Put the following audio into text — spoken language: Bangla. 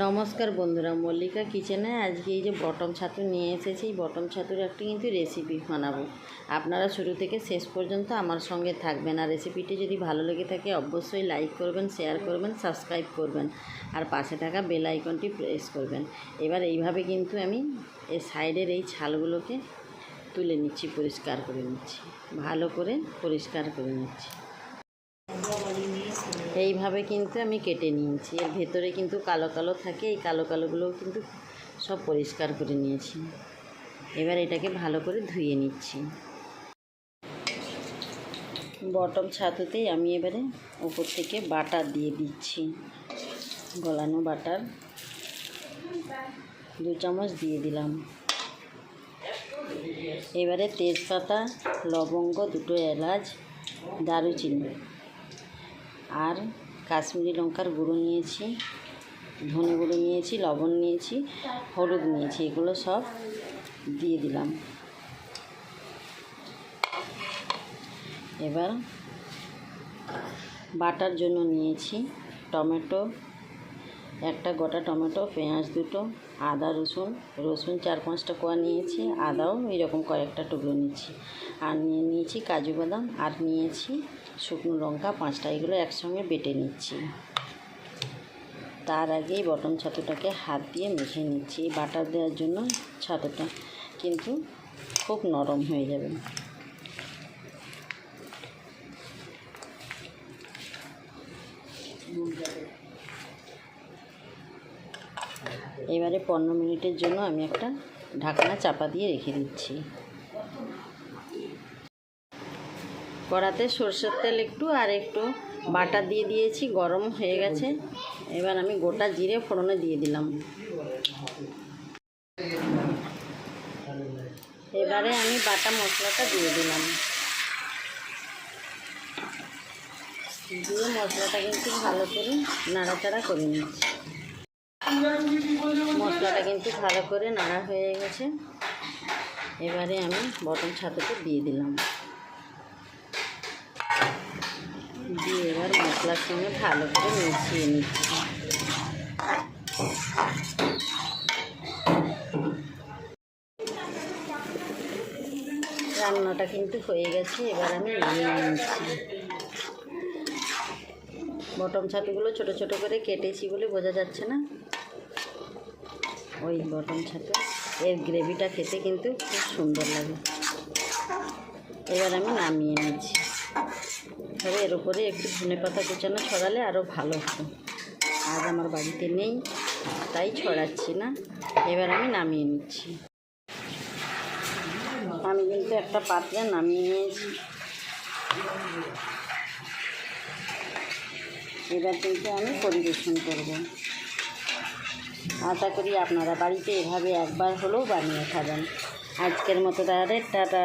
নমস্কার বন্ধুরা, মল্লিকা কিচেনে আজকে এই যে বটম ছাতু নিয়ে এসেছি। এই বটম ছাতুর একটা কিন্তু রেসিপি বানাবো। আপনারা শুরু থেকে শেষ পর্যন্ত আমার সঙ্গে থাকবেন আর রেসিপিটি যদি ভালো লেগে থাকে অবশ্যই লাইক করবেন শেয়ার করবেন সাবস্ক্রাইব করবেন আর পাশে থাকা বেল আইকনটি প্রেস করবেন। এবার এইভাবে কিন্তু আমি এর সাইডের এই ছালগুলোকে তুলে নিচ্ছি, পরিষ্কার করে নিচ্ছি। ভালো করে পরিষ্কার করে নিচ্ছি। এইভাবে কিন্তু আমি কেটে নিয়েছি। এর ভেতরে কিন্তু কালো কালো থাকে, এই কালো কালোগুলোও কিন্তু সব পরিষ্কার করে নিয়েছি। এবার এটাকে ভালো করে ধুয়ে নিচ্ছি। বটম ছাতুতেই আমি এবারে উপর থেকে বাটার দিয়ে দিচ্ছি। গলানো বাটার দু চামচ দিয়ে দিলাম। এবারে তেজপাতা, লবঙ্গ, দুটো এলাচ, দারুচিনি। আর কাশ্মীরি লঙ্কার গুঁড়ো নিয়েছি, ধনে গুঁড়ো নিয়েছি, লবণ নিয়েছি, হলুদ নিয়েছি, এগুলো সব দিয়ে দিলাম। এবার বাটার জন্য নিয়েছি টমেটো একটা গোটা টমেটো, পেঁয়াজ দুটো, আদা, রসুন রসুন চার পাঁচটা কোয়া নিয়েছি, আদাও এরকম কয়েকটা টুকরো নিচ্ছি আর নিয়ে নিয়েছি কাজু বাদাম, আর নিয়েছি শুকনো লঙ্কা, পাঁচটা এগুলো একসঙ্গে বেটে নিচ্ছি। তার আগেই বটন ছাতুটাকে হাত দিয়ে মেখে নিচ্ছি, বাটার দেওয়ার জন্য ছাতুটা। কিন্তু খুব নরম হয়ে যাবে। এবারে পনেরো মিনিটের জন্য আমি একটা ঢাকনা চাপা দিয়ে রেখে দিচ্ছি। কড়াতে সর্ষের তেল একটু আর একটু বাটা দিয়ে দিয়েছি, গরম হয়ে গেছে। এবার আমি গোটা জিরে ফোড়নে দিয়ে দিলাম। এবারে আমি বাটা মশলাটা দিয়ে দিলাম। দিয়ে মশলাটা কিন্তু ভালো করে নাড়াচাড়া করে নিচ্ছি। মশলাটা কিন্তু ভালো করে নাড়া হয়ে গেছে। এবারে আমি বটন ছাতুটা দিয়ে দিলাম। দিয়ে এবার মশলার সঙ্গে ভালো করে মিশিয়ে নিচ্ছি। রান্নাটা কিন্তু হয়ে গেছে, এবার আমি নিয়ে নিচ্ছি। বটম ছাতুগুলো ছোট ছোট করে কেটেছি বলে বোঝা যাচ্ছে না। ওই বটম ছাতু, এর গ্রেভিটা খেতে কিন্তু খুব সুন্দর লাগে। এবার আমি নামিয়ে নিচ্ছি। তবে এর উপরে একটু ধনে পাতা কুচানো ছড়ালে আরও ভালো হতো। আজ আমার বাড়িতে নেই, তাই ছড়াচ্ছি না। এবার আমি নামিয়ে নিচ্ছি। আমি কিন্তু একটা পাত্রে নামিয়ে নিয়েছি। এবার কিন্তু আমি পরিবেশন করব। আশা করি আপনারা বাড়িতে এভাবে একবার হলেও বানিয়ে খাবেন। আজকের মতো তাহলে, টাটা।